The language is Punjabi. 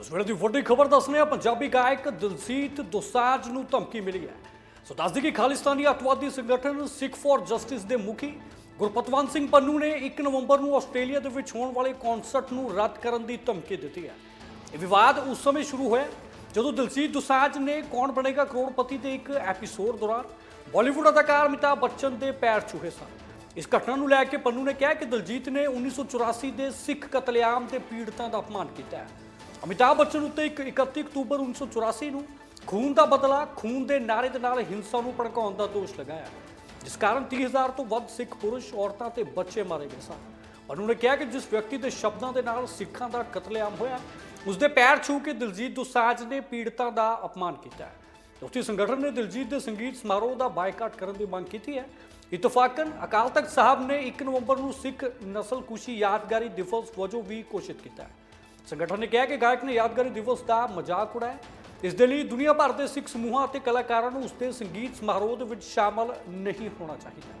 ਇਸ ਵੇਲੇ ਦੀ ਵੱਡੀ ਖਬਰ ਦੱਸਨੇ ਆ ਪੰਜਾਬੀ ਗਾਇਕ ਦਿਲਜੀਤ ਦੋਸਾਂਝ ਨੂੰ ਧਮਕੀ ਮਿਲੀ ਹੈ। ਸੋ ਦੱਸਦੀ ਕਿ ਖਾਲਿਸਤਾਨੀ ਅੱਤਵਾਦੀ ਸੰਗਠਨ ਸਿੱਖ ਫॉर ਜਸਟਿਸ ਦੇ ਮੁਖੀ ਗੁਰਪਤਵੰਤ ਸਿੰਘ ਪੰਨੂ ਨੇ 1 ਨਵੰਬਰ ਨੂੰ ਆਸਟ੍ਰੇਲੀਆ ਦੇ ਵਿੱਚ ਹੋਣ ਵਾਲੇ ਕਨਸਰਟ ਨੂੰ ਰੱਦ ਕਰਨ ਦੀ ਧਮਕੀ ਦਿੱਤੀ ਹੈ। ਇਹ ਵਿਵਾਦ ਉਸ ਸਮੇਂ ਸ਼ੁਰੂ ਹੋਇਆ ਜਦੋਂ ਦਿਲਜੀਤ ਦੋਸਾਂਝ ਨੇ ਕੌਣ ਬਣੇਗਾ ਕਰੋੜਪਤੀ ਦੇ ਇੱਕ ਐਪੀਸੋਡ ਦੌਰਾਨ ਬਾਲੀਵੁੱਡ ਅਦਾਕਾਰ ਅਮਿਤਾਭ ਬੱਚਨ ਦੇ ਪੈਰ ਛੂਹੇ ਸਨ। ਇਸ ਘਟਨਾ ਨੂੰ ਲੈ ਕੇ ਪੰਨੂ ਨੇ ਕਿਹਾ ਕਿ ਦਲਜੀਤ ਨੇ 1984 ਦੇ ਸਿੱਖ ਕਤਲੇਆਮ ਦੇ ਪੀੜਤਾਂ ਦਾ ਅਪਮਾਨ ਕੀਤਾ ਹੈ। ਅਮਿਤਾਭ ਬੱਚਨ ਉੱਤੇ ਇੱਕ 31 ਅਕਤੂਬਰ 1984 ਨੂੰ ਖੂਨ ਦਾ ਬਦਲਾ ਖੂਨ ਦੇ ਨਾਰੇ ਦੇ ਨਾਲ ਹਿੰਸਾ ਨੂੰ ਭੜਕਾਉਣ ਦਾ ਦੋਸ਼ ਲਗਾਇਆ ਜਿਸ ਕਾਰਨ 30000 ਤੋਂ ਵੱਧ ਸਿੱਖ ਪੁਰਸ਼, ਔਰਤਾਂ ਤੇ ਬੱਚੇ ਮਾਰੇ ਗਏ ਸਨ। ਉਹਨਾਂ ਨੇ ਕਿਹਾ ਕਿ ਜਿਸ ਵਿਅਕਤੀ ਦੇ ਸ਼ਬਦਾਂ ਦੇ ਨਾਲ ਸਿੱਖਾਂ ਦਾ ਕਤਲੇਆਮ ਹੋਇਆ, ਉਸ ਦੇ ਪੈਰ ਛੂ ਕੇ ਦਿਲਜੀਤ ਦੋਸਾਂਝ ਨੇ ਪੀੜਤਾਂ ਦਾ ਅਪਮਾਨ ਕੀਤਾ ਹੈ। ਉੱਥੇ ਸੰਗਠਨ ਨੇ ਦਿਲਜੀਤ ਦੇ ਸੰਗੀਤ ਸਮਾਰੋਹ ਦਾ ਬਾਈਕਾਟ ਕਰਨ ਦੀ ਮੰਗ ਕੀਤੀ ਹੈ। ਇਤਫਾਕਨ ਅਕਾਲ ਤਖਤ ਸਾਹਿਬ ਨੇ 1 ਨਵੰਬਰ ਨੂੰ ਸਿੱਖ ਨਸਲਕੁਸ਼ੀ ਯਾਦਗਾਰੀ ਦਿਵਸ ਵਜੋਂ ਵੀ ਘੋਸ਼ਿਤ ਕੀਤਾ ਹੈ। ਸੰਗਠਨ ਨੇ ਕਿਹਾ ਕਿ ਗਾਇਕ ਨੇ ਯਾਦਗਾਰੀ ਦਿਵਸ ਦਾ ਮਜ਼ਾਕ ਉਡਾਇਆ। ਇਸ ਦੇ ਲਈ ਦੁਨੀਆ ਭਰ ਦੇ ਸਿੱਖ ਸਮੂਹਾਂ ਅਤੇ ਕਲਾਕਾਰਾਂ ਨੂੰ ਉਸ ਦੇ ਸੰਗੀਤ ਸਮਾਰੋਹ ਦੇ ਵਿੱਚ ਸ਼ਾਮਲ ਨਹੀਂ ਹੋਣਾ ਚਾਹੀਦਾ।